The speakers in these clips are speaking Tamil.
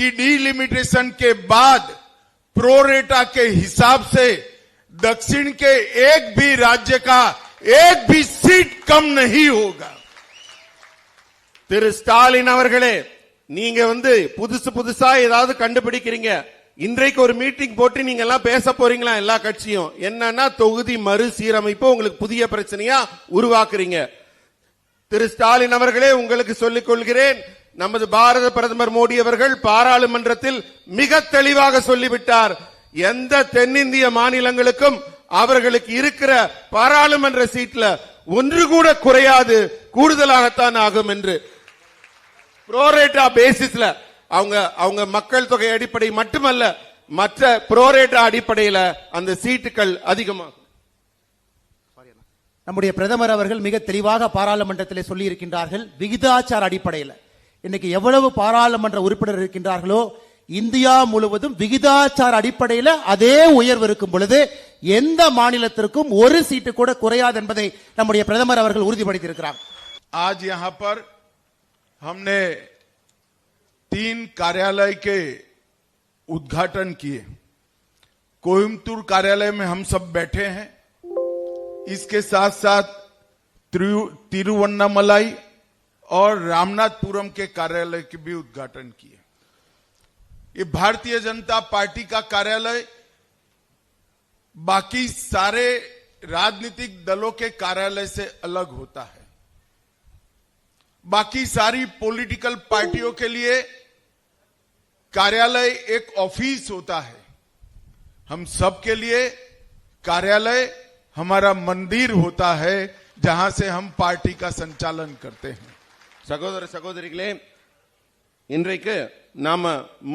कि डीलिमिटेशन के बाद प्रोरेटा के हिसाब से दक्षिण के एक भी राज्य का एक भी सीट कम नहीं होगा திரு ஸ்டாலின் அவர்களே நீங்க வந்து புதுசு புதுசா ஏதாவது கண்டுபிடிக்கிறீங்க இன்றைக்கு ஒரு மீட்டிங் போட்டு நீங்க எல்லாம் பேச போறீங்களா எல்லா கட்சியும் என்னன்னா தொகுதி மறுசீரமைப்பு உங்களுக்கு புதிய பிரச்சனையா உருவாக்குறீங்க திரு ஸ்டாலின் அவர்களே உங்களுக்கு சொல்லிக் கொள்கிறேன் நமது பாரத பிரதமர் மோடி அவர்கள் பாராளுமன்றத்தில் மிக தெளிவாக சொல்லிவிட்டார். எந்த தென்னிந்திய மாநிலங்களுக்கும் அவர்களுக்கு இருக்கிற பாராளுமன்ற சீட்ல ஒன்று கூட குறையாது கூடுதலாகத்தான் ஆகும் என்று. புரோரேட்டா பேசிஸ்ல அவங்க அவங்க மக்கள் தொகை அடிப்படை மட்டுமல்ல மற்ற புரோரேட்டா அடிப்படையில அந்த சீட்டுகள் அதிகமாகும். நம்முடைய பிரதமர் அவர்கள் மிக தெளிவாக பாராளுமன்றத்திலே சொல்லி இருக்கின்றார்கள் விகிதாச்சார அடிப்படையில். இன்னைக்கு எவ்வளவு பாராளுமன்ற உறுப்பினர் இருக்கின்றார்களோ இந்தியா முழுவதும் விகிதாச்சார அடிப்படையில் அதே உயர்வு இருக்கும் பொழுது எந்த மாநிலத்திற்கும் ஒரு சீட்டு கூட குறையாது என்பதை நம்முடைய பிரதமர் அவர்கள் உறுதிப்படுத்தியிருக்கிறார் आज यहां पर हमने तीन कार्यालय के उद्घाटन किए कोयम्बतूर कार्यालय में हम सब बैठे हैं इसके साथ साथ तिरु- तिरुवन्नामलाई और रामनाथपुरम के कार्यालय के भी उद्घाटन किए। ये भारतीय जनता पार्टी का कार्यालय, बाकी सारे राजनीतिक दलों के कार्यालय से अलग होता है। बाकी सारी पॉलिटिकल पार्टियों के लिए कार्यालय एक ऑफ़िस होता है। हम सब के लिए कार्यालय हमारा मंदिर होता है, जहाँ से हम पार्टी का संचालन करते हैं। சகோதர சகோதரிகளே இன்றைக்கு நாம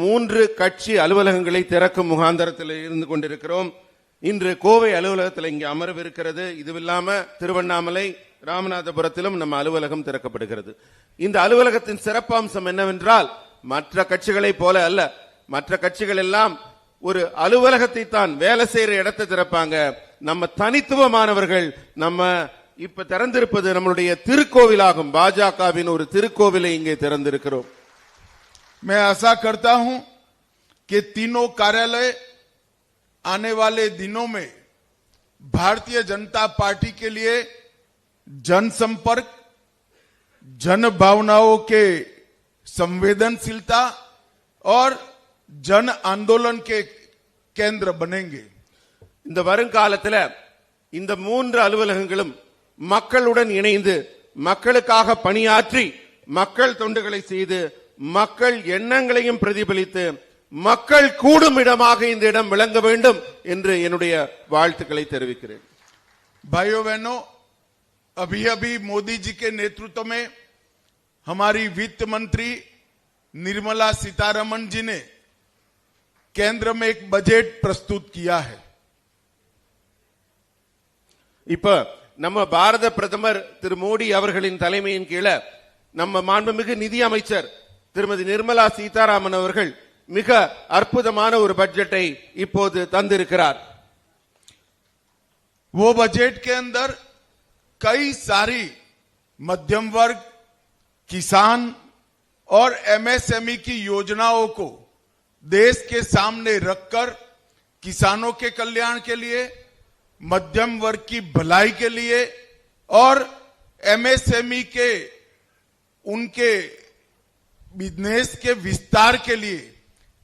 மூன்று கட்சி அலுவலகங்களை திறக்கும் முகாந்தரத்தில் இருந்து கொண்டிருக்கிறோம். இன்று கோவை அலுவலகத்தில் இங்கே அமர்விருக்கிறது. இதுவில்லாம திருவண்ணாமலை ராமநாதபுரத்திலும் நம்ம அலுவலகம் திறக்கப்படுகிறது. இந்த அலுவலகத்தின் சிறப்பம்சம் என்னவென்றால் மற்ற கட்சிகளைப் போல அல்ல. மற்ற கட்சிகள் எல்லாம் ஒரு அலுவலகத்தை தான் வேலை செய்யற இடத்தை திறப்பாங்க. நம்ம தனித்துவமானவர்கள் நம்ம இப்ப திறந்திருப்பது நம்மளுடைய திருக்கோவிலாகும் பாஜகவின் ஒரு திருக்கோவிலை இங்கே திறந்திருக்கிறோம் मैं आशा करता हूं कि तीनों कार्यालय आने वाले दिनों में भारतीय जनता पार्टी के लिए जनसंपर्क जन भावनाओं के संवेदनशीलता और जन आंदोलन के केंद्र बनेंगे இந்த வருங்காலத்துல இந்த மூன்று அலுவலகங்களும் மக்களுடன் இணைந்து மக்களுக்காக பணியாற்றி மக்கள் தொண்டுகளை செய்து மக்கள் எண்ணங்களையும் பிரதிபலித்து மக்கள் கூடும் இடமாக இந்த இடம் விளங்க வேண்டும் என்று என்னுடைய வாழ்த்துக்களை தெரிவிக்கிறேன் भाइयों बहनों अभी अभी मोदी जी के नेतृत्व में हमारी वित्त मंत्री निर्मला सीतारमन जी ने केंद्र में एक बजट प्रस्तुत किया है இப்ப நம்ம பாரத பிரதமர் திரு மோடி அவர்களின் தலைமையின் கீழ நம்ம மாண்புமிகு நிதி அமைச்சர் திருமதி நிர்மலா சீதாராமன் அவர்கள் மிக அற்புதமான ஒரு பட்ஜெட்டை இப்போது தந்திருக்கிறார் वो बजट के अंदर कई सारी मध्यम वर्ग किसान और एमएसएमई की योजनाओं को देश के सामने रखकर किसानों के कल्याण के लिए मध्यम वर्ग की भलाई के लिए और एमएसएमई के उनके बिजनेस के विस्तार के लिए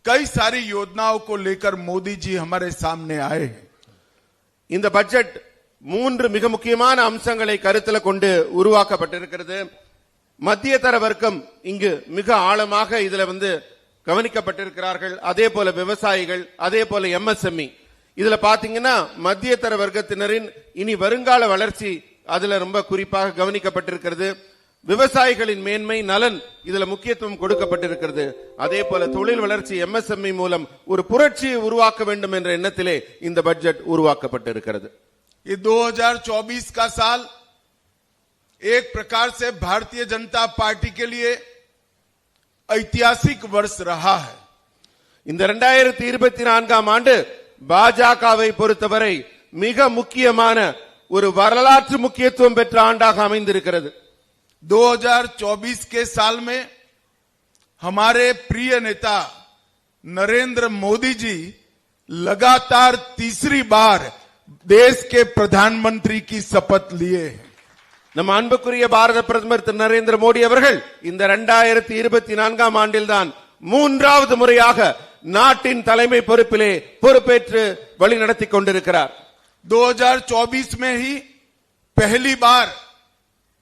कई सारी योजनाओं को लेकर मोदी जी हमारे सामने आए हैं இந்த பட்ஜெட் மூன்று மிக முக்கியமான அம்சங்களை கருத்துல கொண்டு உருவாக்கப்பட்டிருக்கிறது மத்திய தர வர்க்கம் இங்கு மிக ஆழமாக இதுல வந்து கவனிக்கப்பட்டிருக்கிறார்கள் அதே போல விவசாயிகள் அதே போல எம்எஸ்எம்இ இதுல பாத்தீங்கன்னா மத்திய தர வர்க்கத்தினரின் இனி வருங்கால வளர்ச்சி அதுல ரொம்ப குறிப்பாக கவனிக்கப்பட்டிருக்கிறது விவசாயிகளின் மேன்மை நலன் இதுல முக்கியத்துவம் கொடுக்கப்பட்டிருக்கிறது அதே போல தொழில் வளர்ச்சி எம்எஸ்எம்இ மூலம் ஒரு புரட்சியை உருவாக்க வேண்டும் என்ற எண்ணத்திலே இந்த பட்ஜெட் உருவாக்கப்பட்டிருக்கிறது ये 2024 का साल एक प्रकार से भारतीय जनता पार्टी के लिए ऐतिहासिक वर्ष रहा है இந்த இரண்டாயிரத்தி இருபத்தி நான்காம் ஆண்டு பாஜகவை பொறுத்தவரை மிக முக்கியமான ஒரு வரலாற்று முக்கியத்துவம் பெற்ற ஆண்டாக அமைந்திருக்கிறது 2024 के साल में हमारे प्रिय नेता नरेंद्र मोदी जी लगातार तीसरी बार देश के प्रधानमंत्री की शपथ लिए हैं நம் அன்புக்குரிய பாரத பிரதமர் திரு நரேந்திர மோடி அவர்கள் இந்த இரண்டாயிரத்தி இருபத்தி நான்காம் ஆண்டில்தான் மூன்றாவது முறையாக நாட்டின் தலைமை பொறுப்பிலே பொறுப்பேற்று வழி நடத்தி கொண்டிருக்கிறார் 2024 में ही पहली बार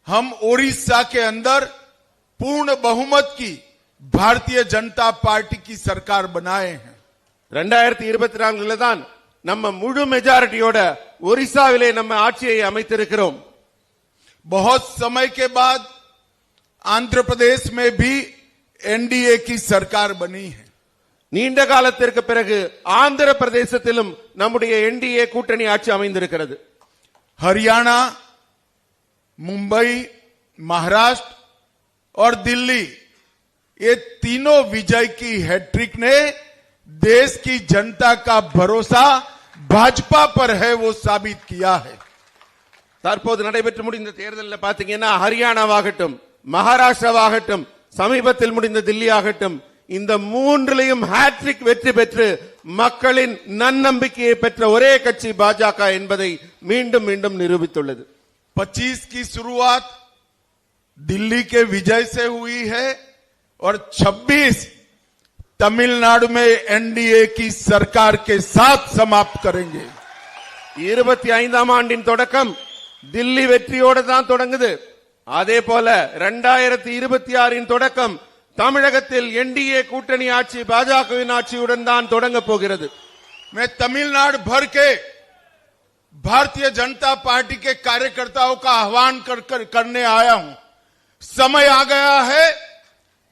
हम ओडिशा के अंदर पूर्ण बहुमत की भारतीय जनता पार्टी की सरकार बनाए हैं ரெண்டாயிரத்தி இருபத்தி நான்குல தான் நம்ம முழு மெஜாரிட்டியோட ஒரிசாவிலே நம்ம ஆட்சியை அமைத்திருக்கிறோம் बहुत समय के बाद आंध्र प्रदेश में भी एनडीए की सरकार बनी है நீண்ட காலத்திற்கு பிறகு ஆந்திர பிரதேசத்திலும் நம்முடைய என்டிஏ கூட்டணி ஆட்சி அமைந்திருக்கிறது हरियाणा मुंबई महाराष्ट्र और दिल्ली ये तीनों विजय की हैट्रिक ने देश की जनता का भरोसा भाजपा पर है वो साबित किया है தற்போது நடைபெற்று முடிந்த தேர்தலில் பாத்தீங்கன்னா ஹரியானாவாகட்டும் மகாராஷ்டிராவாகட்டும் சமீபத்தில் முடிந்த தில்லி ஆகட்டும் இந்த மூன்றிலையும் ஹாட்ரிக் வெற்றி பெற்று மக்களின் நன்னம்பிக்கையை பெற்ற ஒரே கட்சி பாஜக என்பதை மீண்டும் மீண்டும் நிரூபித்துள்ளது 25 की शुरुआत दिल्ली के विजय से हुई है और 26 तमिलनाडु में एनडीए की सरकार के साथ समाप्त करेंगे இருபத்தி ஐந்தாம் ஆண்டின் தொடக்கம் தில்லி வெற்றியோடு தான் தொடங்குது அதே போல இரண்டாயிரத்தி இருபத்தி ஆறின் தொடக்கம் தமிழகத்தில் என்டிஏ கூட்டணி ஆட்சி பாஜகவின் ஆட்சியுடன் தான் தொடங்க போகிறது मैं तमिलनाडु भर के भारतीय जनता पार्टी के कार्यकर्ताओं का आह्वान कर, कर करने आया हूं समय आ गया है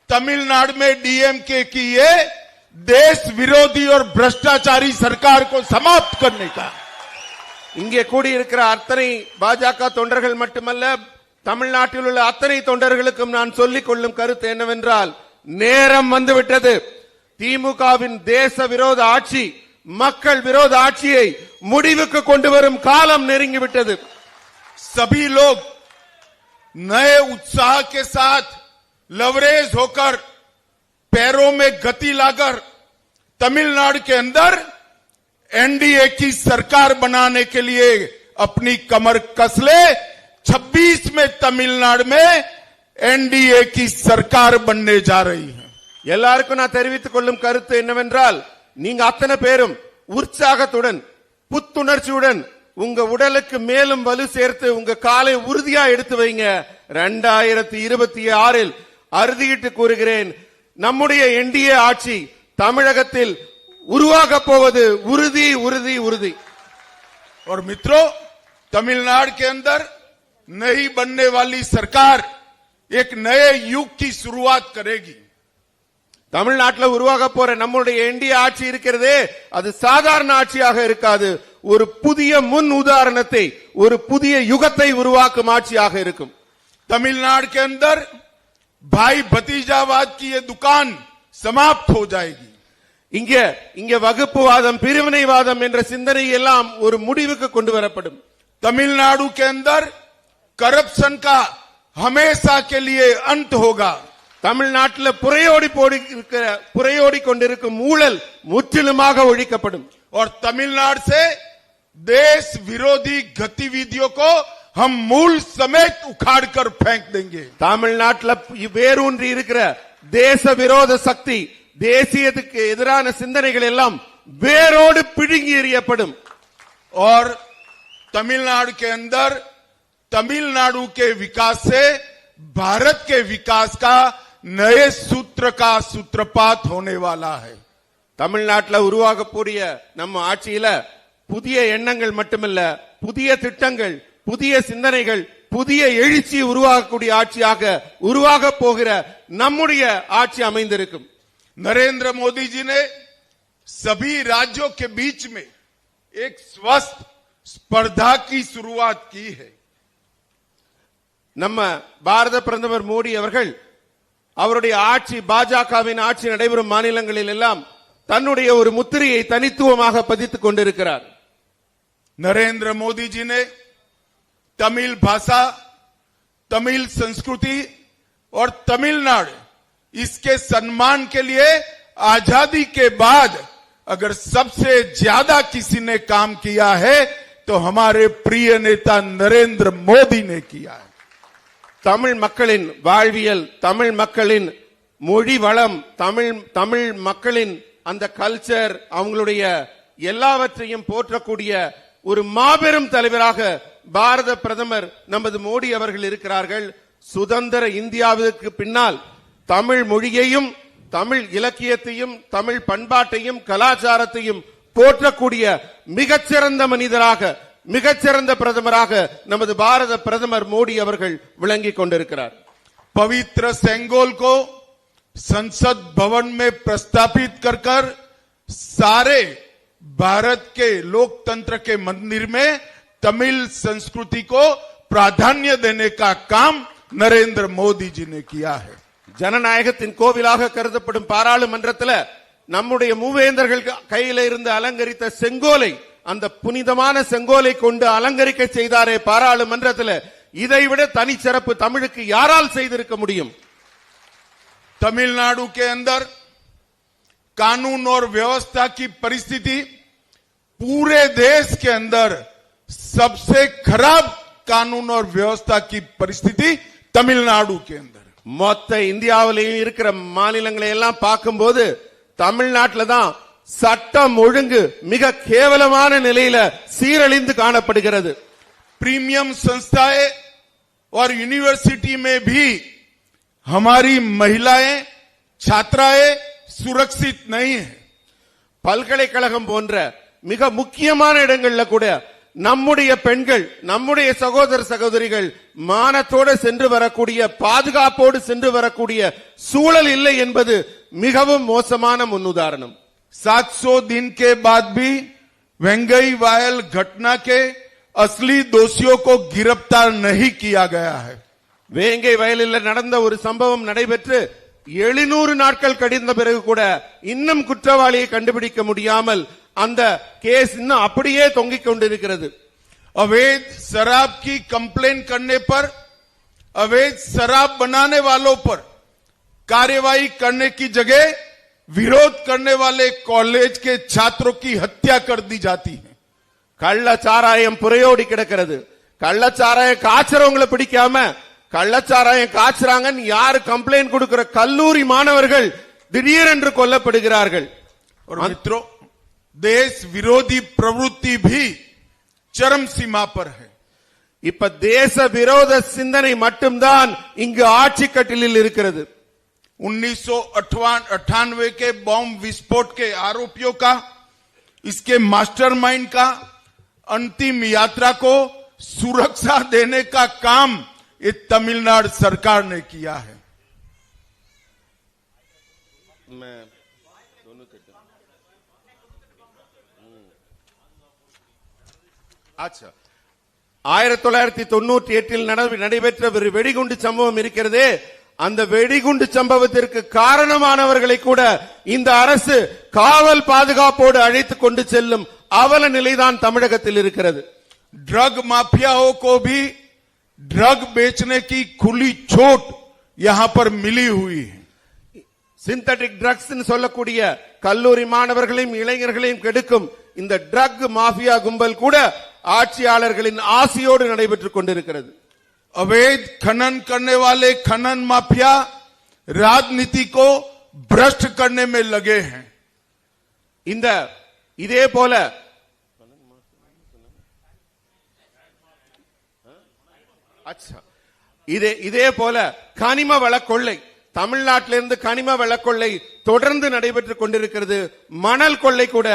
तमिलनाडु में डीएमके की ये देश विरोधी और भ्रष्टाचारी सरकार को समाप्त करने का இங்கே கூடியிருக்கிற அத்தனை பாஜக தொண்டர்கள் மட்டுமல்ல தமிழ்நாட்டில் உள்ள அத்தனை தொண்டர்களுக்கும் நான் சொல்லிக் கொள்ளும் கருத்து என்னவென்றால் நேரம் வந்துவிட்டது திமுகவின் தேச விரோத ஆட்சி மக்கள் விரோத ஆட்சியை முடிவுக்கு கொண்டு வரும் காலம் நெருங்கிவிட்டது सभी लोग नए उत्साह के साथ लवरेज होकर पैरों में गति लाकर तमिलनाडु के अंदर एनडीए की सरकार बनाने के लिए अपनी कमर कस ले 26 में तमिलनाडु में एनडीए की सरकार बनने जा रही है எல்லாருக்கும் நான் தெரிவித்துக் கொள்ளும் கருத்து என்னவென்றால் நீங்க அத்தனை பேரும் உற்சாகத்துடன் புத்துணர்ச்சியுடன் உங்க உடலுக்கு மேலும் வலு சேர்த்து உங்க காலை உறுதியா எடுத்து வைங்க ரெண்டாயிரத்தி இருபத்தி ஆறில் அறுதியிட்டு கூறுகிறேன் நம்முடைய என்டிஏ ஆட்சி தமிழகத்தில் உருவாக போவது உறுதி உறுதி உறுதி और मित्रों तमिलनाडु के अंदर नई बनने वाली सरकार एक नए युग की शुरुआत करेगी தமிழ்நாட்டில் உருவாக போற நம்முடைய என்டிஏ ஆட்சி இருக்கிறதே அது சாதாரண ஆட்சியாக இருக்காது ஒரு புதிய முன் உதாரணத்தை ஒரு புதிய யுகத்தை உருவாக்கும் ஆட்சியாக இருக்கும் तमिलनाडु के अंदर भाई भतीजावाद की ये दुकान समाप्त हो जाएगी இங்க இங்க வகுப்புவாதம் பிரிவினைவாதம் என்ற சிந்தனை எல்லாம் ஒரு முடிவுக்கு கொண்டு வரப்படும் तमिलनाडु के अंदर करप्शन का हमेशा के लिए अंत होगा தமிழ்நாட்டில் புறையோடி போடி இருக்கிற புறையோடி கொண்டிருக்கும் ஊழல் முற்றிலுமாக ஒழிக்கப்படும் और तमिलनाडु से देश विरोधी गतिविधियों को हम मूल समेत उखाड़ कर फेंक देंगे தமிழ்நாட்டில் வேரூன்றி இருக்கிற தேச விரோத சக்தி தேசியத்துக்கு எதிரான சிந்தனைகள் எல்லாம் வேரோடு பிடுங்கி எறியப்படும் और तमिलनाडु के अंदर तमिलनाडु के विकास से भारत के विकास का नए सूत्र का सूत्रपात होने वाला है தமிழ்நாட்டில் உருவாகக்கூடிய நம்ம ஆட்சியில புதிய எண்ணங்கள் மட்டுமல்ல புதிய திட்டங்கள் புதிய சிந்தனைகள் புதிய எழுச்சி உருவாகக்கூடிய ஆட்சியாக உருவாக போகிற நம்முடைய ஆட்சி அமைந்திருக்கும் नरेंद्र मोदी जी ने सभी राज्यों के बीच में एक स्वस्थ स्पर्धा की शुरुआत की है நம்ம பாரத பிரதமர் மோடி அவர்கள் அவருடைய ஆட்சி பாஜகவின் ஆட்சி நடைபெறும் மாநிலங்களில் எல்லாம் தன்னுடைய ஒரு முத்திரையை தனித்துவமாக பதித்துக் கொண்டிருக்கிறார் नरेंद्र मोदी जी ने तमिल भाषा तमिल संस्कृति और तमिलनाडु इसके सम्मान के लिए आजादी के बाद अगर सबसे ज्यादा किसी ने काम किया है तो हमारे प्रिय नेता नरेंद्र मोदी ने किया है தமிழ் மக்களின் வாழ்வியல் தமிழ் மக்களின் மொழி வளம் தமிழ் தமிழ் மக்களின் அந்த கல்ச்சர் அவங்களுடைய எல்லாவற்றையும் போற்றக்கூடிய ஒரு மாபெரும் தலைவராக பாரத பிரதமர் நமது மோடி அவர்கள் இருக்கிறார்கள். சுதந்திர இந்தியாவிற்கு பின்னால் தமிழ் மொழியையும் தமிழ் இலக்கியத்தையும் தமிழ் பண்பாட்டையும் கலாச்சாரத்தையும் போற்றக்கூடிய மிகச்சிறந்த மனிதராக மிகச்சிறந்த பிரதமராக நமது பாரத பிரதமர் மோடி அவர்கள் விளங்கிக் கொண்டிருக்கிறார் पवित्र सेंगोल को संसद भवन में प्रस्तापित कर कर सारे भारत के लोकतंत्र के मंदिर में तमिल संस्कृति को प्राधान्य देने का काम नरेंद्र मोदी जी ने किया है ஜனநாயகத்தின் கோவிலாக கருதப்படும் பாராளுமன்றத்துல நம்முடைய மூவேந்தர்கள் கையில இருந்து அலங்கரித்த செங்கோலை அந்த புனிதமான செங்கோலை கொண்டு அலங்கரிக்க செய்தாரே பாராளுமன்றத்துல இதைவிட தனிச்சிறப்பு தமிழுக்கு யாரால் செய்திருக்க முடியும் तमिलनाडु के अंदर कानून और व्यवस्था की परिस्थिति पूरे देश के अंदर सबसे खराब कानून और व्यवस्था की परिस्थिति तमिलनाडु के अंदर மொத்த இந்தியாவிலேயும் இருக்கிற மாநிலங்களை எல்லாம் பார்க்கும்போது தமிழ்நாட்டில தான் சட்டம் ஒழுங்கு மிக கேவலமான நிலையில சீரழிந்து காணப்படுகிறது प्रीमियम संस्थाएं और यूनिवर्सिटी में भी हमारी महिलाएं छात्राएं सुरक्षित नहीं है பல்கலைக்கழகம் போன்ற மிக முக்கியமான இடங்கள்ல கூட நம்முடைய பெண்கள் நம்முடைய சகோதர சகோதரிகள் மானத்தோடு சென்று வரக்கூடிய பாதுகாப்போடு சென்று வரக்கூடிய சூழல் இல்லை என்பது மிகவும் மோசமான முன்னுதாரணம் 700 दिन के बाद भी वेंगई वायल घटना के असली दोषियों को गिरफ्तार नहीं किया गया है வேங்கை வயலில் நடந்த ஒரு சம்பவம் நடைபெற்று எழுநூறு நாட்கள் கடிந்த பிறகு கூட இன்னும் குற்றவாளியை கண்டுபிடிக்க முடியாமல் அந்த கேஸ் இன்னும் அப்படியே தொங்கிக் கொண்டிருக்கிறது अवैध शराब की कंप्लेन करने पर अवैध शराब बनाने वालों पर कार्यवाही करने की जगह विरोध करने वाले कॉलेज के छात्रों की हत्या कर दी जाती है கள்ளச்சாராயம் புறையோடி கிடக்கிறது கள்ளச்சாராயம் காய்ச்சறவங்களை பிடிக்காம கள்ளச்சாராயம் காய்ச்சறாங்கன்னு யாரு கம்ப்ளைண்ட் கொடுக்கிற கல்லூரி மாணவர்கள் திடீரென்று கொல்லப்படுகிறார்கள் और मित्रों देश विरोधी प्रवृत्ति भी चरम सीमा पर है இப்ப தேச விரோத சிந்தனை மட்டும்தான் இங்கு ஆட்சி கட்டிலில் இருக்கிறது उन्नीस के बॉम्ब विस्फोट के आरोपियों का इसके मास्टरमाइंड का अंतिम यात्रा को सुरक्षा देने का काम ये तमिलनाडु सरकार ने किया है ஆச்சா ஆயிரத்தி தொள்ளாயிரத்தி தொண்ணூற்றி எட்டில் நட- நடைபெற்ற ஒரு வெடிகுண்டு சம்பவம் இருக்கிறதே அந்த வெடிகுண்டு சம்பவத்திற்கு காரணமானவர்களை கூட இந்த அரசு காவல் பாதுகாப்போடு அழைத்து கொண்டு செல்லும் அவல நிலைதான் தமிழகத்தில் இருக்கிறது ड्रग माफियाओं को भी ड्रग बेचने की खुली छूट यहां पर मिली हुई है சிந்தட்டிக் ட்ரக்ஸ் சொல்லக்கூடிய கல்லூரி மாணவர்களையும் இளைஞர்களையும் கெடுக்கும் இந்த ட்ரக் மாஃபியா கும்பல் கூட ஆட்சியாளர்களின் ஆசையோடு நடைபெற்றுக் கொண்டிருக்கிறது अवैध खनन करने वाले खनन माफिया राजनीति को भ्रष्ट करने में लगे हैं இந்த இதே போல அச்சா. இதே இதே போல கனிம வள கொள்ளை தமிழ்நாட்டிலிருந்து கனிம வள கொள்ளை தொடர்ந்து நடைபெற்றுக் கொண்டிருக்கிறது மணல் கொள்ளை கூட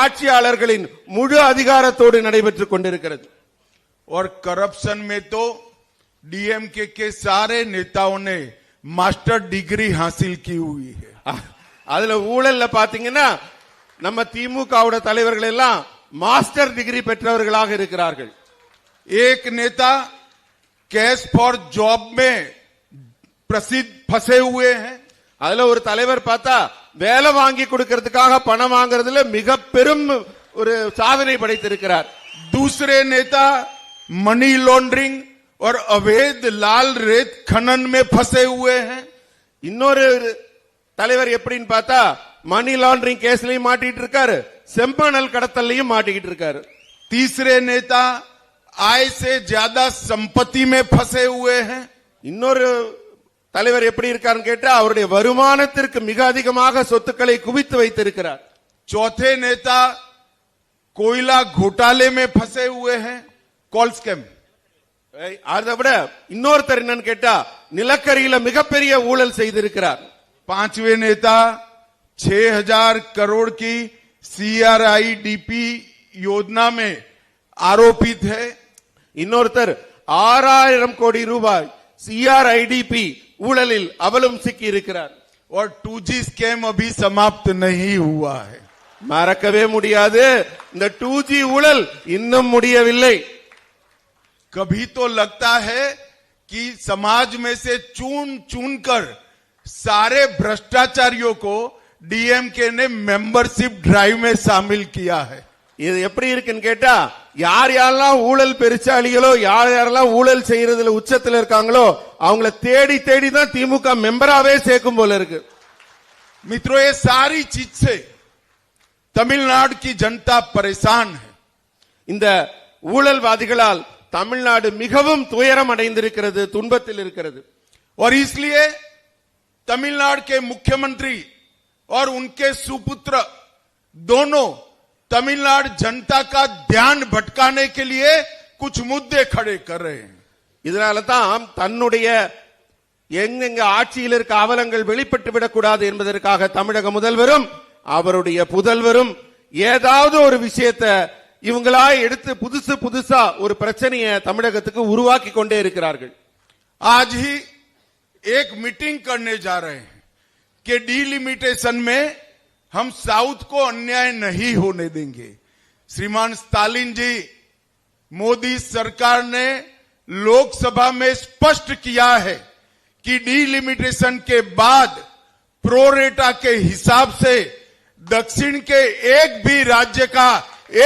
ஆட்சியாளர்களின் முழு அதிகாரத்தோடு நடைபெற்றுக் கொண்டிருக்கிறது और करप्शन में तो डीएमके के सारे नेताओं ने मास्टर डिग्री हासिल की हुई है அ- அதுல ஊழல்ல பாத்தீங்கன்னா நம்ம திமுகவோட தலைவர்கள் எல்லாம் மாஸ்டர் டிகிரி பெற்றவர்களாக இருக்கிறார்கள் एक नेता कैश फॉर जॉब में प्रसिद्ध फंसे हुए हैं அதுல ஒரு தலைவர் பார்த்தா வேலை வாங்கி கொடுக்கறதுக்காக பணம் வாங்குறதுல மிக பெரும் ஒரு சாதனை படைத்திருக்கிறார் दूसरे नेता मनी लॉन्ड्रिंग और अवैध लाल रेत खनन में फंसे हुए हैं இன்னொரு தலைவர் எப்படின்னு பார்த்தா மணி லாண்டரிங் கேஸ்லயும் மாட்டிட்டு இருக்காரு செம்பனல் கடத்தல்லையும் மாட்டிக்கிட்டு இருக்காரு तीसरे नेता आय से ज्यादा संपत्ति में फंसे हुए हैं இன்னொரு தலைவர் எப்படி இருக்காருன்னு கேட்டா அவருடைய வருமானத்திற்கு மிக அதிகமாக சொத்துக்களை குவித்து வைத்திருக்கிறார் चौथे नेता कोयला घोटाले में फंसे हुए हैं कॉल स्कैम ஏய், அதை விட இன்னொருத்தர் என்னன்னு கேட்டா நிலக்கரியில மிகப்பெரிய ஊழல் செய்திருக்கிறார் पांचवे नेता 6000 करोड़ की सीआरआईडीपी योजना में आरोपित है இன்னொருத்தர் ஆறாயிரம் கோடி ரூபாய் சிஆர்ஐடிபி ஊழலில் அவலும் சிக்கி இருக்கிறார் और 2G स्कैम अभी समाप्त नहीं हुआ है மறக்கவே முடியாது இந்த டூ ஜி ஊழல் இன்னும் முடியவில்லை कभी तो लगता है कि समाज में से चुन चुन कर सारे भ्रष्टाचारियों को डीएमके ने मेंबरशिप ड्राइव में शामिल किया है இது எப்படி இருக்குன்னு கேட்டா யார் யாரெல்லாம் ஊழல் பெருச்சாளிகளோ யார் யாரெல்லாம் ஊழல் செய்யறதுல உச்சத்துல இருக்காங்களோ அவங்கள தேடி தேடி தான் திமுக மெம்பராவே சேர்க்கும் போல இருக்கு मित्रों ये सारी चीज से तमिलनाडु की जनता परेशान है இந்த ஊழல்வாதிகளால் தமிழ்நாடு மிகவும் துயரம் அடைந்திருக்கிறது துன்பத்தில் இருக்கிறது और इसलिए तमिलनाडु के मुख्यमंत्री और उनके सुपुत्र दोनों तमिलनाडु जनता का ध्यान भटकाने के लिए कुछ मुद्दे खड़े कर रहे हैं இதனால தான் தன்னுடைய எங்கெங்க ஆட்சியில் இருக்க அவலங்கள் வெளிப்பட்டு விடக்கூடாது என்பதற்காக தமிழக முதல்வரும் அவருடைய புதல்வரும் ஏதாவது ஒரு விஷயத்தை இவங்களா எடுத்து புதுசு புதுசா ஒரு பிரச்சனையை தமிழகத்துக்கு உருவாக்கி கொண்டே இருக்கிறார்கள் आज ही एक मीटिंग करने जा रहे हैं कि डीलिमिटेशन में हम साउथ को अन्याय नहीं होने देंगे श्रीमान स्टालिन जी मोदी सरकार ने लोकसभा में स्पष्ट किया है कि डीलिमिटेशन के बाद प्रोरेटा के हिसाब से दक्षिण के एक भी राज्य का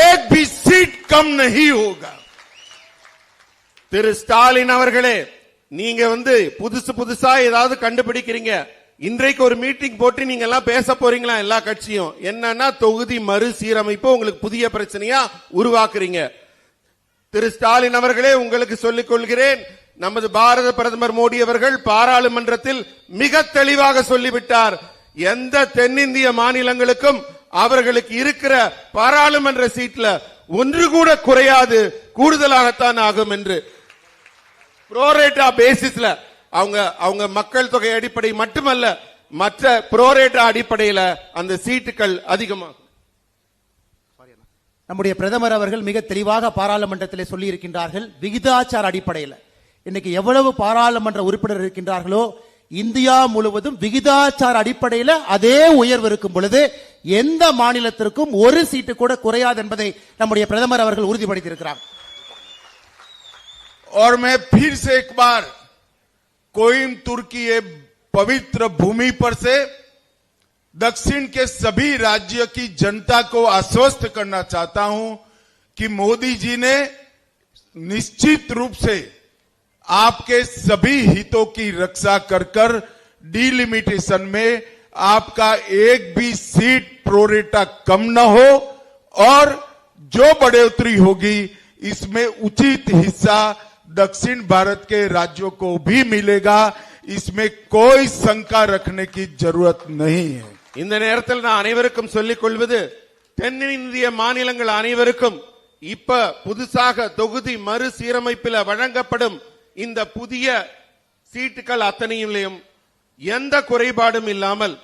एक भी सीट कम नहीं होगा திரு ஸ்டாலின் அவர்களே நீங்க வந்து புதுசு புதுசா ஏதாவது கண்டுபிடிக்கிறீங்க இன்றைக்கு ஒரு மீட்டிங் போட்டு நீங்க எல்லாம் பேச போறீங்களா எல்லா கட்சியும் என்னன்னா தொகுதி மறுசீரமைப்பு உங்களுக்கு புதிய பிரச்சனையா உருவாக்குறீங்க திரு ஸ்டாலின் அவர்களே உங்களுக்கு சொல்லிக் கொள்கிறேன் நமது பாரத பிரதமர் மோடி அவர்கள் பாராளுமன்றத்தில் மிக தெளிவாக சொல்லிவிட்டார் எந்த தென்னிந்திய மாநிலங்களுக்கும் அவர்களுக்கு இருக்கிற பாராளுமன்ற சீட்ல ஒன்று கூட குறையாது கூடுதலாகத்தான் ஆகும் என்று புரோரேட்டா பேசிஸ்ல அவங்க அவங்க மக்கள் தொகை அடிப்படை மட்டுமல்ல மற்ற புரோரேட்டா அடிப்படையில அந்த சீட்டுகள் அதிகமாகும். நம்முடைய பிரதமர் அவர்கள் மிக தெளிவாக பாராளுமன்றத்தில் சொல்லி இருக்கின்றார்கள் விகிதாச்சார அடிப்படையில். இன்னைக்கு எவ்வளவு பாராளுமன்ற உறுப்பினர் இருக்கின்றார்களோ இந்தியா முழுவதும் விகிதாச்சார அடிப்படையில் அதே உயர்வு இருக்கும் பொழுது எந்த மாநிலத்திற்கும் ஒரு சீட்டு கூட குறையாது என்பதை நம்முடைய பிரதமர் அவர்கள் உறுதிப்படுத்தியிருக்கிறார் और मैं फिर से एक बार कोइमतुर की ये पवित्र भूमि पर से दक्षिण के सभी राज्य की जनता को आश्वस्त करना चाहता हूं कि मोदी जी ने निश्चित रूप से आपके सभी हितों की रक्षा कर कर डीलिमिटेशन में आपका एक भी सीट प्रोरेटा कम न हो और जो बढ़ोतरी होगी इसमें उचित हिस्सा दक्षिण भारत के राज्यों को भी मिलेगा इसमें कोई शंका रखने की जरूरत नहीं है இந்த நேரத்தில் நான் அனைவருக்கும் சொல்லிக் கொள்வது தென்னிந்திய மாநிலங்கள் அனைவருக்கும் இப்ப புதுசாக தொகுதி மறுசீரமைப்பில் வழங்கப்படும் இந்த புதிய சீட்டுகள் அத்தனையிலும் எந்த குறைபாடும் இல்லாமல்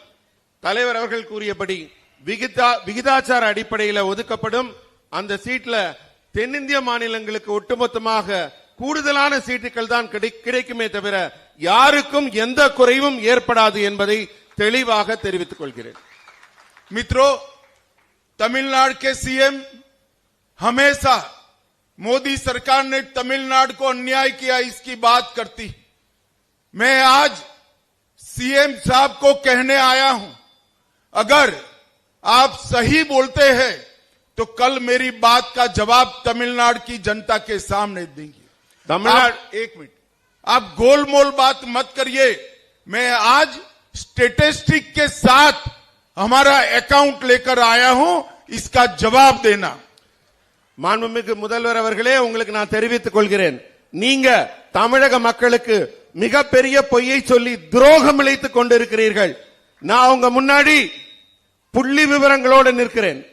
தலைவர் அவர்கள் கூறியபடி விகிதா விகிதாச்சார அடிப்படையில் ஒதுக்கப்படும் அந்த சீட்ல தென்னிந்திய மாநிலங்களுக்கு ஒட்டுமொத்தமாக கூடுதலான சீட்டுகள் தான் கிடை- கிடைக்குமே தவிர யாருக்கும் எந்த குறைவும் ஏற்படாது என்பதை தெளிவாக தெரிவித்துக் கொள்கிறேன் मित्रों तमिलनाडु के सीएम हमेशा मोदी सरकार ने तमिलनाडु को अन्याय किया इसकी बात करती मैं आज सीएम साहब को कहने आया हूं अगर आप सही बोलते हैं तो कल मेरी बात का जवाब तमिलनाडु की जनता के सामने देंगे तमिलनाडु आप- एक मिनट आप गोलमोल बात मत करिए मैं आज स्टेटिस्टिक के साथ हमारा अकाउंट लेकर आया हूं इसका जवाब देना மாண்புமிகு முதல்வர் அவர்களே உங்களுக்கு நான் தெரிவித்துக் கொள்கிறேன் நீங்க தமிழக மக்களுக்கு மிகப்பெரிய பொய்யை சொல்லி துரோகம் இழைத்துக் கொண்டிருக்கிறீர்கள். நான் உங்க முன்னாடி புள்ளி விவரங்களோடு நிற்கிறேன்.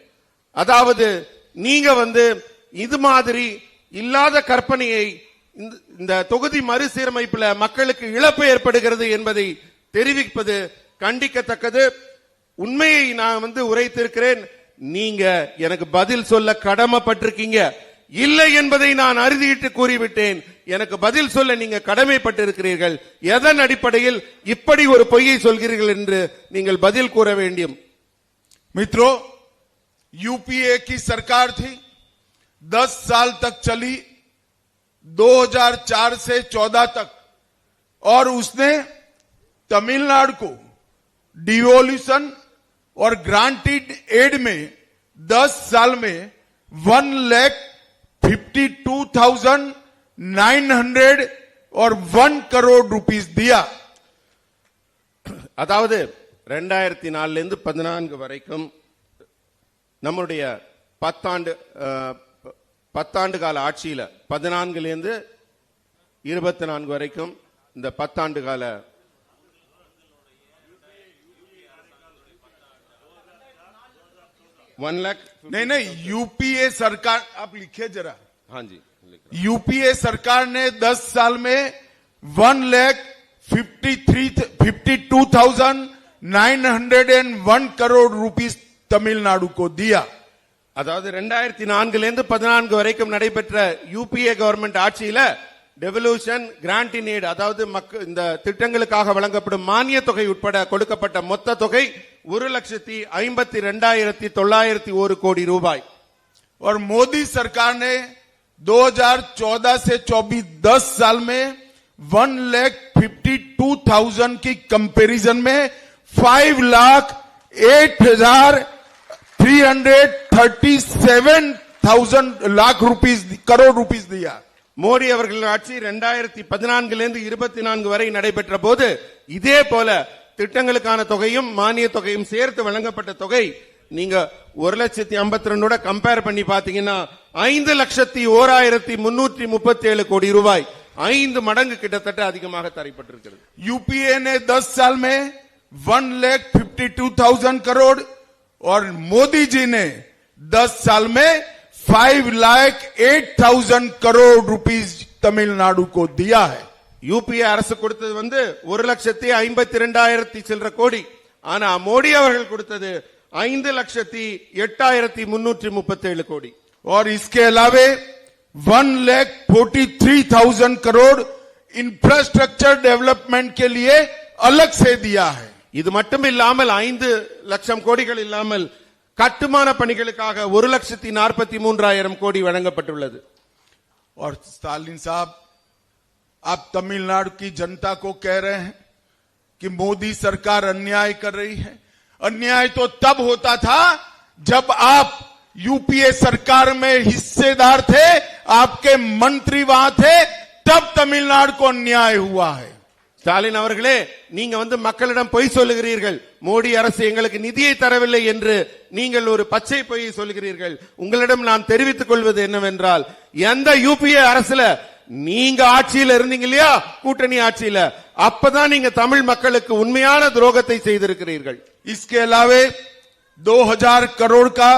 அதாவது நீங்க வந்து இது மாதிரி இல்லாத கற்பனையை இந்த- இந்த தொகுதி மறுசீரமைப்புல மக்களுக்கு இழப்பு ஏற்படுகிறது என்பதை தெரிவிப்பது கண்டிக்கத்தக்கது. உண்மையை நான் வந்து உரைத்திருக்கிறேன். நீங்க எனக்கு பதில் சொல்ல கடமைப்பட்டிருக்கீங்க. இல்லை என்பதை நான் அறுதியிட்டு கூறிவிட்டேன் எனக்கு பதில் சொல்ல நீங்க கடமைப்பட்டிருக்கிறீர்கள் எதன் அடிப்படையில் இப்படி ஒரு பொய்யை சொல்கிறீர்கள் என்று நீங்கள் பதில் கூற வேண்டும் मित्रों यूपीए की सरकार थी दस साल तक चली 2004 से 14 तक और उसने तमिलनाडु को डिवोल्यूशन और ग्रांटेड एड में 10 साल में one lakh fifty two thousand nine hundred और वन करोड़ रुपीस दिया அதாவது ரெண்டாயிரத்தி நாலுல இருந்து பதினான்கு வரைக்கும் நம்முடைய பத்தாண்டு அஹ், ப- பத்தாண்டு கால ஆட்சியில பதினான்குல இருந்து இருபத்தி நான்கு வரைக்கும் இந்த பத்தாண்டு கால वन लाख नहीं नहीं यूपीए सरकार आप लिखिए जरा हाँ जी यूपीए सरकार ने 10 साल में one lakh fifty three fifty two thousand nine hundred and one crore rupees Tamil Nadu को दिया அதாவது ரெண்டாயிரத்தி நான்குல இருந்து பதினான்கு வரைக்கும் நடைபெற்ற யூபிஏ கவர்மெண்ட் ஆட்சியில டெவல்யூஷன் கிராண்ட் இன் aid அதாவது மக்க இந்த திட்டங்களுக்காக வழங்கப்படும் மானிய தொகை உட்பட கொடுக்கப்பட்ட மொத்த தொகை ஒரு லட்சத்தி ஐம்பத்தி ரெண்டாயிரத்தி தொள்ளாயிரத்தி ஒரு கோடி ரூபாய் और मोदी सरकार ने 2014 से 24 10 साल में one lakh fifty two thousand की कंपैरिजन में फाइव लाख एट हजार three hundred thirty seven thousand lakh rupees crore rupees दिया மோடி அவர்களின் ஆட்சி ரெண்டாயிரத்தி பதினான்குல இருந்து இருபத்தி நான்கு வரை நடைபெற்ற போது இதே போல திட்டங்களுக்கான தொகையும் மானிய தொகையும் சேர்த்து வழங்கப்பட்ட தொகை நீங்க ஒரு லட்சத்தி ஐம்பத்தி ரெண்டோட கம்பேர் பண்ணி பாத்தீங்கன்னா ஐந்து லட்சத்தி ஓராயிரத்தி முன்னூற்றி முப்பத்தி ஏழு கோடி ரூபாய் ஐந்து மடங்கு கிட்டத்தட்ட அதிகமாக தரப்பட்டிருக்கிறது यूपीए ने 10 साल में one lakh fifty two thousand crore और मोदी जी ने 10 साल में five lakh eight thousand crore rupees Tamil Nadu को दिया है யூபிஏ அரசு கொடுத்தது வந்து ஒரு லட்சத்தி ஐம்பத்தி ரெண்டாயிரத்தி சில்லற கோடி ஆனா மோடி அவர்கள் கொடுத்தது ஐந்து லட்சத்தி எட்டாயிரத்தி முன்னூற்றி முப்பத்தி ஏழு கோடி और इसके अलावे one lakh forty three thousand crore infrastructure development के लिए अलग से दिया है இது மட்டும் இல்லாமல் ஐந்து லட்சம் கோடிகள் இல்லாமல் கட்டுமான பணிகளுக்காக ஒரு லட்சத்தி நாற்பத்தி மூன்றாயிரம் கோடி வழங்கப்பட்டுள்ளது और स्टालिन साहब आप तमिलनाडु की जनता को कह रहे हैं कि मोदी सरकार अन्याय कर रही है अन्याय तो तब होता था जब आप यूपीए सरकार में हिस्सेदार थे आपके मंत्री वहां थे तब तमिलनाडु को अन्याय हुआ है ஸ்டாலின் அவர்களே நீங்க வந்து மக்களிடம் பொய் சொல்லுகிறீர்கள் மோடி அரசு எங்களுக்கு நிதியை தரவில்லை என்று நீங்கள் ஒரு பச்சை பொய்யை சொல்கிறீர்கள் உங்களிடம் நான் தெரிவித்துக் கொள்வது என்னவென்றால் எந்த யூபிஏ அரசுல நீங்க ஆட்சியில இருந்தீங்க இல்லையா கூட்டணி ஆட்சியில அப்பதான் நீங்க தமிழ் மக்களுக்கு உண்மையான துரோகத்தை செய்திருக்கிறீர்கள் इसके अलावे 2000 करोड़ का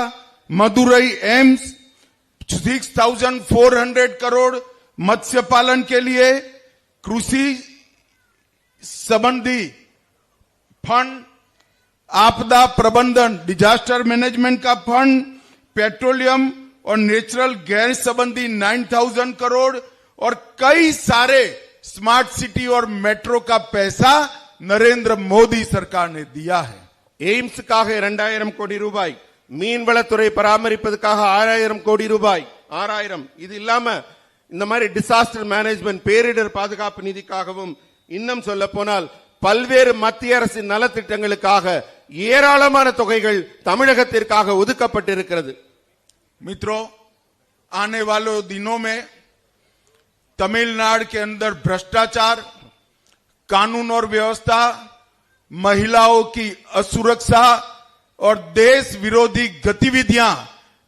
मदुरई एम्स 6400 करोड़ मत्स्य पालन के लिए कृषि संबंधी फंड आपदा प्रबंधन डिजास्टर मैनेजमेंट का फंड पेट्रोलियम और नेचुरल गैस संबंधी 9000 करोड़ और कई सारे स्मार्ट सिटी और मेट्रो का पैसा नरेंद्र मोदी सरकार ने दिया है எய்ம்ஸுக்காக இரண்டாயிரம் கோடி ரூபாய் மீன்வளத்துறை பராமரிப்பதற்காக ஆறாயிரம் கோடி ரூபாய் ஆறாயிரம் இது இல்லாம இந்த மாதிரி டிசாஸ்டர் மேனேஜ்மெண்ட் பேரிடர் பாதுகாப்பு நிதிக்காகவும் இன்னும் சொல்ல போனால் பல்வேறு மத்திய அரசின் நலத்திட்டங்களுக்காக ஏராளமான தொகைகள் தமிழகத்திற்காக ஒதுக்கப்பட்டிருக்கிறது मित्रों आने वाले दिनों में तमिलनाडु के अंदर भ्रष्टाचार कानून और व्यवस्था महिलाओं की असुरक्षा और देश विरोधी गतिविधियां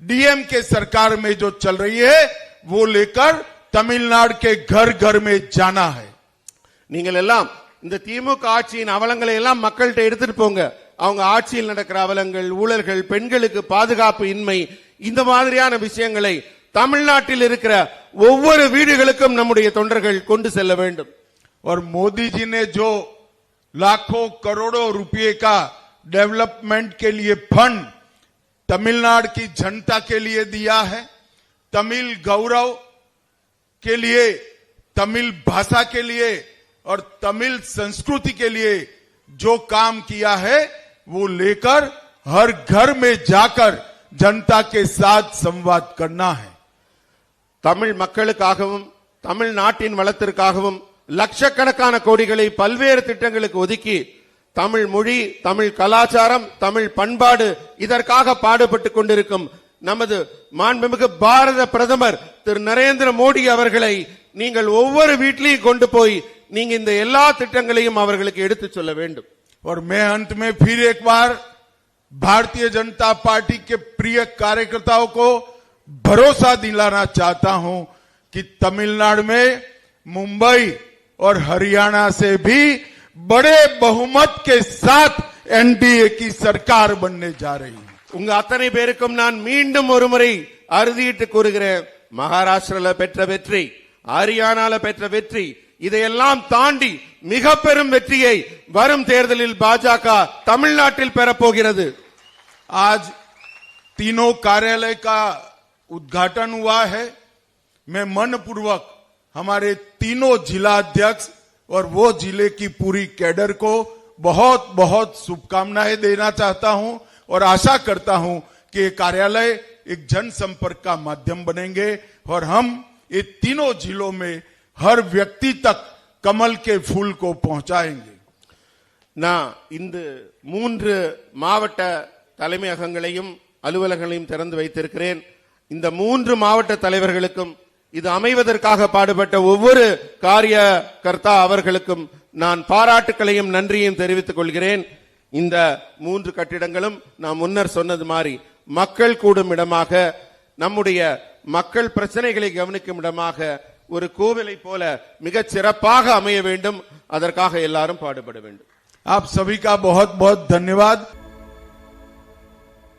डीएमके सरकार में जो चल रही है वो लेकर तमिलनाडु के घर घर में जाना है நீங்கள் எல்லாம் இந்த திமுக ஆட்சியின் அவலங்களை எல்லாம் மக்கள்கிட்ட எடுத்துட்டு போங்க அவங்க ஆட்சியில் நடக்கிற அவலங்கள் ஊழல்கள் பெண்களுக்கு பாதுகாப்பு இன்மை இந்த மாதிரியான விஷயங்களை தமிழ்நாட்டில் இருக்கிற ஒவ்வொரு வீடுகளுக்கும் நம்முடைய தொண்டர்கள் கொண்டு செல்ல வேண்டும் और मोदी जी ने जो लाखों करोड़ों रुपए का डेवलपमेंट के लिए फंड तमिलनाडु की जनता के लिए दिया है तमिल गौरव के लिए तमिल भाषा के लिए और तमिल संस्कृति के लिए जो काम किया है वो लेकर हर घर में जाकर जनता के साथ संवाद करना है தமிழ் மக்களுக்காகவும் தமிழ் நாட்டின் வளத்திற்காகவும் லட்சக்கணக்கான கோடிகளை பல்வேறு திட்டங்களுக்கு ஒதுக்கி தமிழ் மொழி தமிழ் கலாச்சாரம் தமிழ் பண்பாடு இதற்காக பாடுபட்டுக் கொண்டிருக்கும் நமது மாண்புமிகு பாரத பிரதமர் திரு நரேந்திர மோடி அவர்களை நீங்கள் ஒவ்வொரு வீட்லையும் கொண்டு போய் நீங்க இந்த எல்லா திட்டங்களையும் அவர்களுக்கு எடுத்துச் சொல்ல வேண்டும் और मैं अंत में फिर एक बार भारतीय जनता पार्टी के प्रिय कार्यकर्ताओं को भरोसा दिलाना चाहता हूं कि तमिलनाडु में मुंबई और हरियाणा से भी बड़े बहुमत के साथ एनडीए की सरकार बनने जा रही है உங்க அத்தனை பேருக்கும் நான் மீண்டும் ஒரு முறை அறுதியிட்டு கூறுகிறேன் மகாராஷ்டிரால பெற்ற வெற்றி ஹரியானால பெற்ற வெற்றி இதையெல்லாம் தாண்டி மிக பெரும் வெற்றியை வரும் தேர்தலில் பாஜக தமிழ்நாட்டில் பெறப்போகிறது आज तीनों कार्यालय का उद्घाटन हुआ है मैं मनपूर्वक हमारे तीनों जिला अध्यक्ष और वो जिले की पूरी कैडर को बहुत बहुत शुभकामनाएं देना चाहता हूं और आशा करता हूं कि ये कार्यालय एक जनसंपर्क का माध्यम बनेंगे और हम ये तीनों जिलों में हर व्यक्ति तक कमल के फूल को पहुंचाएंगे நான் இந்த மூன்று மாவட்ட தலைமையகங்களையும் அலுவலகங்களையும் திறந்து வைத்திருக்கிறேன் இந்த மூன்று மாவட்ட தலைவர்களுக்கும் இது அமைவதற்காக பாடுபட்ட ஒவ்வொரு காரியகர்த்தா அவர்களுக்கும் நான் பாராட்டுக்களையும் நன்றியையும் தெரிவித்துக் கொள்கிறேன் இந்த மூன்று கட்டிடங்களும் நான் முன்னர் சொன்னது மாதிரி மக்கள் கூடும் இடமாக நம்முடைய மக்கள் பிரச்சனைகளை கவனிக்கும் இடமாக ஒரு கோவிலை போல மிகச் சிறப்பாக அமைய வேண்டும் அதற்காக எல்லாரும் பாடுபட வேண்டும் आप सभी का बहुत बहुत धन्यवाद